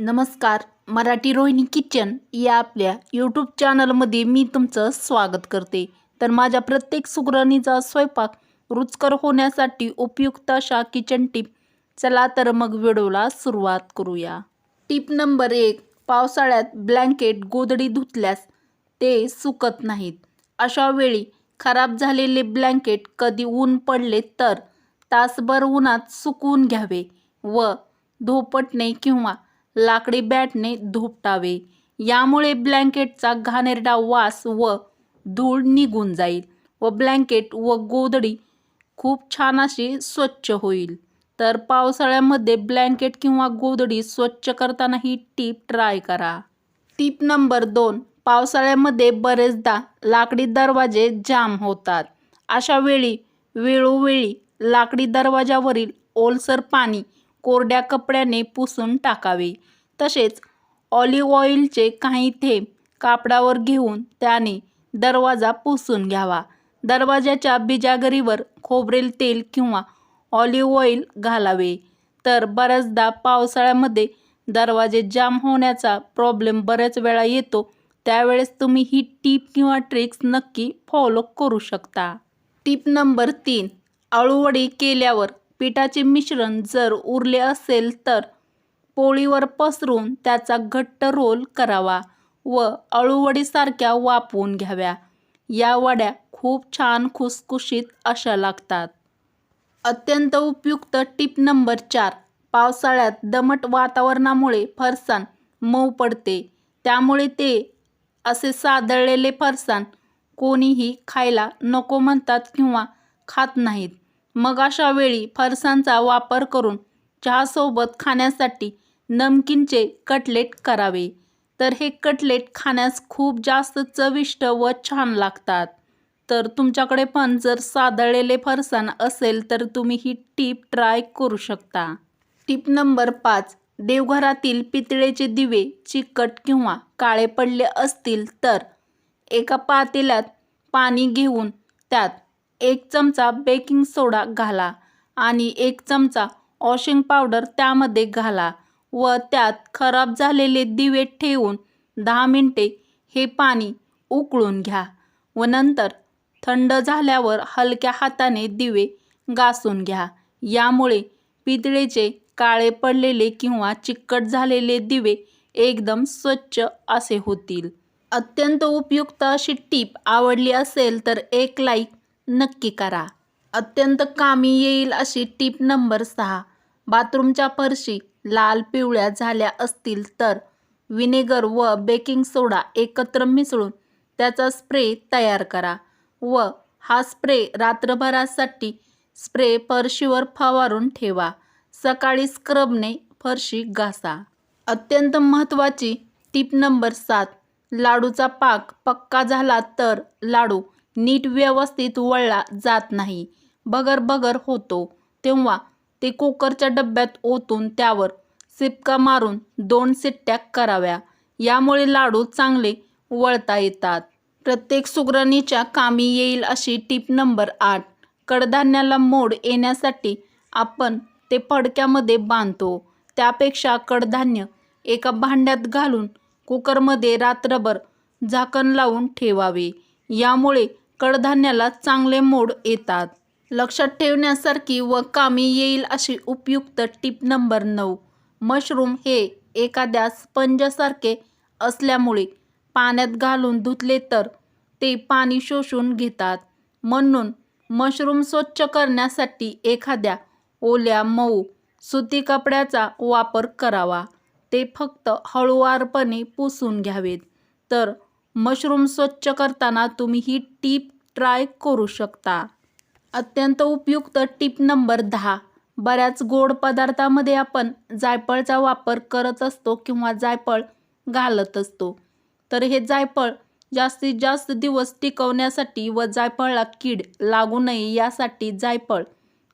नमस्कार मराठी रोहिणी किचन या आपल्या यूट्यूब चॅनलमध्ये मी तुमचं स्वागत करते. तर माझ्या प्रत्येक सुगरणीचा स्वयंपाक रुचकर होण्यासाठी उपयुक्त अशा किचन टिप चला तर मग व्हिडिओला सुरुवात करूया. टिप नंबर एक पावसाळ्यात ब्लँकेट गोदडी धुतल्यास ते सुकत नाहीत. अशा वेळी खराब झालेले ब्लँकेट कधी ऊन पडले तर तासभर उन्हात सुकवून घ्यावे व धोपटणे किंवा लाकडी बॅटने धुपटावे. यामुळे ब्लँकेटचा घाणेरडा वास व धूळ निघून जाईल व ब्लँकेट व गोदडी खूप छान अशी स्वच्छ होईल. तर पावसाळ्यामध्ये ब्लँकेट किंवा गोदडी स्वच्छ करताना ही टीप ट्राय करा. टीप नंबर दोन पावसाळ्यामध्ये बरेचदा लाकडी दरवाजे जाम होतात. अशा वेळी वेळोवेळी लाकडी दरवाजावरील ओलसर पाणी कोरड्या कपड्याने पुसून टाकावे. तसेच ऑलिव्ह ऑइलचे काही थेंब कापडावर घेऊन त्याने दरवाजा पुसून घ्यावा. दरवाजाच्या बिजागरीवर खोबरेल तेल किंवा ऑलिव्ह ऑइल घालावे. तर बऱ्याचदा पावसाळ्यामध्ये दरवाजे जाम होण्याचा प्रॉब्लेम बऱ्याच वेळा येतो. त्यावेळेस तुम्ही ही टीप किंवा ट्रिक्स नक्की फॉलो करू शकता. टीप नंबर तीन अळूवडी केल्यावर पिठाचे मिश्रण जर उरले असेल तर पोळीवर पसरून त्याचा घट्ट रोल करावा व अळूवडीसारख्या वापवून घ्याव्या. या वड्या खूप छान खुसखुशीत अशा लागतात. अत्यंत उपयुक्त टीप नंबर चार. पावसाळ्यात दमट वातावरणामुळे फरसाण मऊ पडते. त्यामुळे ते असे सादळलेले फरसाण कोणीही खायला नको म्हणतात किंवा खात नाहीत. मग अशा वेळी फरसांचा वापर करून चहासोबत खाण्यासाठी नमकीनचे कटलेट करावे. तर हे कटलेट खाण्यास खूप जास्त चविष्ट व छान लागतात. तर तुमच्याकडे पण जर सादळलेले फरसाण असेल तर तुम्ही ही टीप ट्राय करू शकता. टीप नंबर पाच देवघरातील पितळेचे दिवे चिकट किंवा काळे पडले असतील तर एका पातेल्यात पाणी घेऊन त्यात एक चमचा बेकिंग सोडा घाला आणि एक चमचा वॉशिंग पावडर त्यामध्ये घाला व त्यात खराब झालेले दिवे ठेवून दहा मिनटे हे पाणी उकळून घ्या व नंतर थंड झाल्यावर हलक्या हाताने दिवे घासून घ्या. यामुळे पितळेचे काळे पडलेले किंवा चिकट झालेले दिवे एकदम स्वच्छ असे होतील. अत्यंत उपयुक्त अशी टीप आवडली असेल तर एक लाईक नक्की करा. अत्यंत कामी येईल अशी टीप नंबर सहा. बाथरूमच्या फरशी लाल पिवळ्या झाल्या असतील तर विनेगर व बेकिंग सोडा एकत्र मिसळून त्याचा स्प्रे तयार करा व हा स्प्रे रात्रभरासाठी स्प्रे फरशीवर फवारून ठेवा. सकाळी स्क्रबने फरशी घासा. अत्यंत महत्त्वाची टीप नंबर सात. लाडूचा पाक पक्का झाला तर लाडू नीट व्यवस्थित वळला जात नाही. बगर बगर होतो. तेव्हा ते कुकरच्या डब्यात ओतून त्यावर सिपका मारून दोन सिट्ट्या कराव्या. यामुळे लाडू चांगले वळता येतात. प्रत्येक सुगरणीच्या कामी येईल अशी टीप नंबर आठ. कडधान्याला मोड येण्यासाठी आपण ते फडक्यामध्ये बांधतो. त्यापेक्षा कडधान्य एका भांड्यात घालून कुकरमध्ये रात्रभर झाकण लावून ठेवावे. यामुळे कडधान्याला चांगले मोड येतात. लक्षात ठेवण्यासारखी व कामी येईल अशी उपयुक्त टीप नंबर नऊ. मशरूम हे एखाद्या स्पंजसारखे असल्यामुळे पाण्यात घालून धुतले तर ते पाणी शोषून घेतात. म्हणून मशरूम स्वच्छ करण्यासाठी एखाद्या ओल्या मऊ सुती कपड्याचा वापर करावा. ते फक्त हळूवारपणे पुसून घ्यावेत. तर मशरूम स्वच्छ करताना तुम्ही ही टीप ट्राय करू शकता. अत्यंत उपयुक्त टीप नंबर दहा. बऱ्याच गोड पदार्थामध्ये आपण जायफळचा वापर करत असतो किंवा जायफळ घालत असतो. तर हे जायफळ जास्तीत जास्त दिवस टिकवण्यासाठी व जायफळाला कीड लागू नये यासाठी जायफळ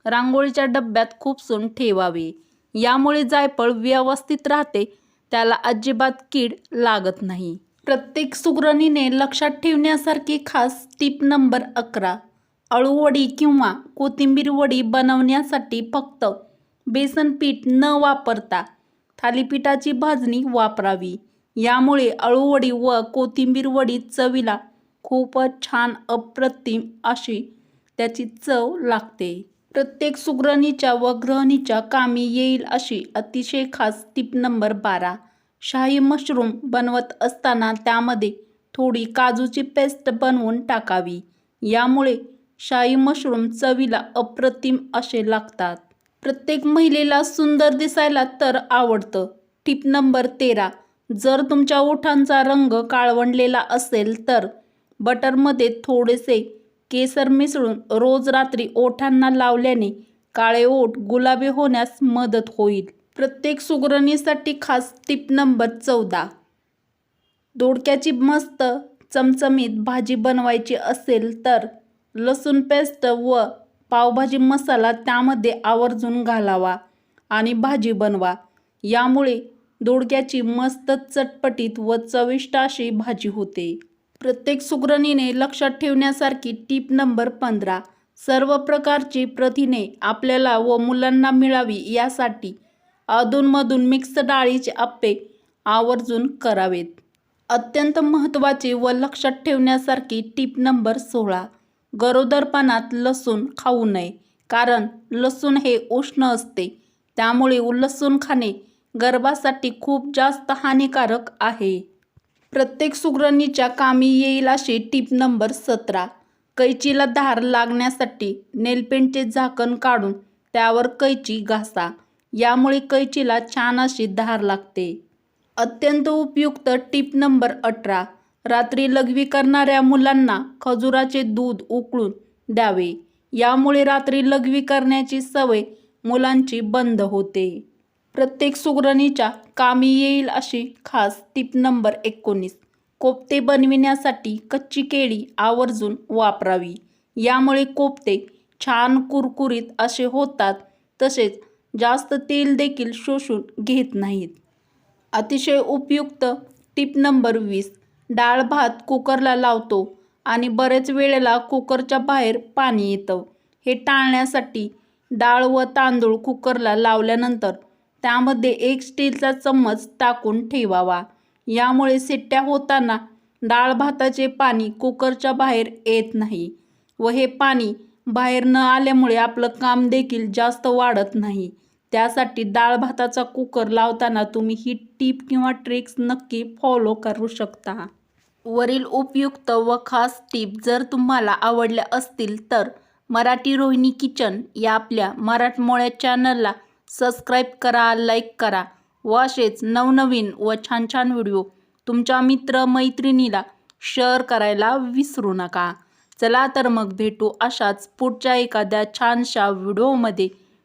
रांगोळीच्या डब्यात खुपसून ठेवावे. यामुळे जायफळ व्यवस्थित राहते त्याला अजिबात कीड लागत नाही. प्रत्येक सुगरणीने लक्षात ठेवण्यासारखी खास टीप नंबर अकरा. अळूवडी किंवा कोथिंबीर वडी बनवण्यासाठी फक्त बेसन पीठ न वापरता थालीपीठाची भाजणी वापरावी. यामुळे अळूवडी व कोथिंबीर वडी चवीला खूपच छान अप्रतिम अशी त्याची चव लागते. प्रत्येक सुगरणीच्या व ग्रहणीच्या कामी येईल अशी अतिशय खास टीप नंबर बारा. शाही मशरूम बनवत असताना त्यामध्ये थोडी काजूची पेस्ट बनवून टाकावी. यामुळे शाही मशरूम चवीला अप्रतिम असे लागतात. प्रत्येक महिलेला सुंदर दिसायला तर आवडतं. टिप नंबर तेरा. जर तुमच्या ओठांचा रंग काळवंडलेला असेल तर बटरमध्ये थोडेसे केसर मिसळून रोज रात्री ओठांना लावल्याने काळे ओठ गुलाबी होण्यास मदत होईल. प्रत्येक सुगरणीसाठी खास टिप नंबर चौदा. दोडक्याची मस्त चमचमीत भाजी बनवायची असेल तर लसूण पेस्ट व पावभाजी मसाला त्यामध्ये आवर्जून घालावा आणि भाजी बनवा. यामुळे दोडक्याची मस्त चटपटीत व चविष्ट अशी भाजी होते. प्रत्येक सुगरणीने लक्षात ठेवण्यासारखी टीप नंबर पंधरा. सर्व प्रकारची प्रथिने आपल्याला व मुलांना मिळावी यासाठी अधूनमधून मिक्स डाळीचे आप्पे आवर्जून करावेत. अत्यंत महत्त्वाची व लक्षात ठेवण्यासारखी टीप नंबर सोळा. गरोदरपणात लसूण खाऊ नये कारण लसूण हे उष्ण असते. त्यामुळे लसूण खाणे गर्भासाठी खूप जास्त हानिकारक आहे. प्रत्येक सुगरणीच्या कामी येईल अशी टीप नंबर सतरा. कैचीला धार लागण्यासाठी नेलपेंटचे झाकण काढून त्यावर कैची घासा. यामुळे कैचीला छान अशी धार लागते. अत्यंत उपयुक्त टीप नंबर अठरा. रात्री लघवी करणाऱ्या मुलांना खजुराचे दूध उकळून द्यावे. यामुळे रात्री लघवी करण्याची सवय मुलांची बंद होते. प्रत्येक सुगरणीच्या कामी येईल अशी खास टीप नंबर एकोणीस. कोफ्ते बनविण्यासाठी कच्ची केळी आवर्जून वापरावी. यामुळे कोफ्ते छान कुरकुरीत असे होतात तसेच जास्त तेल देखील शोषून घेत नाहीत. अतिशय उपयुक्त टिप नंबर वीस. डाळ भात कुकरला लावतो आणि बरेच वेळेला कुकरच्या बाहेर पाणी येतं. हे टाळण्यासाठी डाळ व तांदूळ कुकरला लावल्यानंतर त्यामध्ये एक स्टीलचा चम्मच टाकून ठेवावा. यामुळे सिट्ट्या होताना डाळ भाताचे पाणी कुकरच्या बाहेर येत नाही व हे पाणी बाहेर न आल्यामुळे आपलं काम देखील जास्त वाढत नाही. त्यासाठी डाळ भाताचा कुकर लावताना तुम्ही ही टीप किंवा ट्रिक्स नक्की फॉलो करू शकता. वरील उपयुक्त व खास टीप जर तुम्हाला आवडल्या असतील तर मराठी रोहिणी किचन या आपल्या मराठमोळ्या चॅनलला सबस्क्राईब करा लाईक करा व असेच नवनवीन व छान छान व्हिडिओ तुमच्या मित्र मैत्रिणीला शेअर करायला विसरू नका. चला तर मग भेटू अशाच पुढच्या एखाद्या छानशा व्हिडिओमध्ये.